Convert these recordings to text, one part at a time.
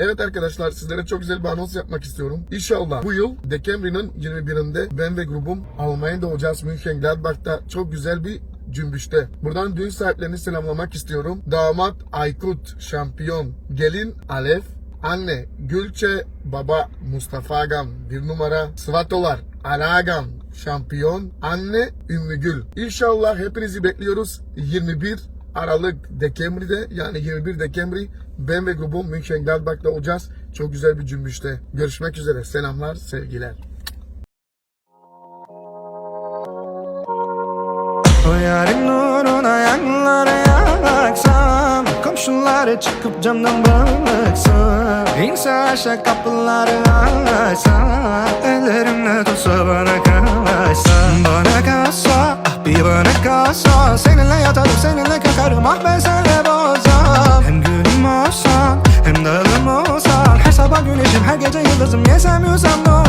Evet arkadaşlar sizlere çok güzel bir anons yapmak istiyorum. İnşallah bu yıl Dekembri'nin 21'inde ben ve grubum Almanya'da olacağız München-Gladbach'ta çok güzel bir cümbüşte. Buradan düğün sahiplerini selamlamak istiyorum. Damat Aykut, şampiyon. Gelin Alef, anne Gülçe, baba Mustafa Agam, bir numara. Svatolar, Ala Agam, şampiyon. Anne Ümmü Gül. İnşallah hepinizi bekliyoruz. 21 Aralık Dekembri'de yani 21 Dekemri ben ve grubum München-Gladbach'ta olacağız. Çok güzel bir cümbüşte. Görüşmek üzere. Selamlar, sevgiler. O yarın nuruna yanlara yaksam Komşuları çıkıp camdan baksam İnse aşağı kapıları açsam Ellerimle tutsa bana kalsa Bana kalsa Seninle yatarım, seninle kalkarım Ah ben senle bozam Hem gülüm olsan, hem dalım olsan Her sabah güneşim, her gece yıldızım. Yesem yüzem doymam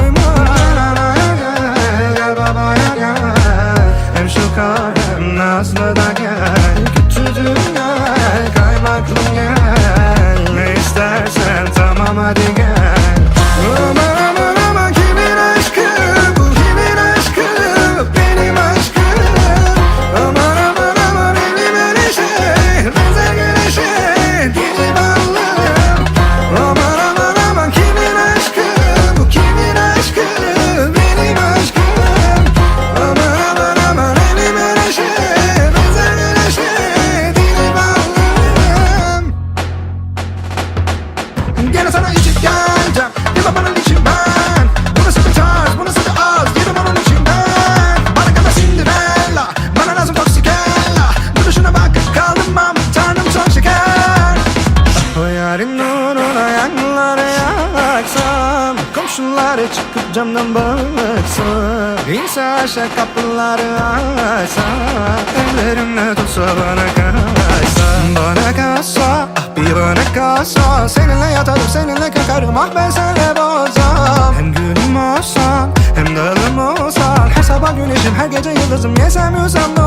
Gene sana içip geleceğim. Yıla bana için ben Bu nasıl bir tarz bu nasıl bir ağız Yedim onun içinden Bana kadar Cinderella Bana lazım Toxicella. Duruşuna bakıp kaldım am Tanrım çok şeker. O yarın nuruna yaksam Komşuları çıkıp camdan baksam. İnse aşağı kapıları açsam Ellerimle tutsa bana kalsa kalsa Seninle yatarım, seninle kalkarım Ah ben senle bozam Hem gülüm olsan, hem dalım olsan Her sabah güneşim, her gece yıldızım. Yesem doymam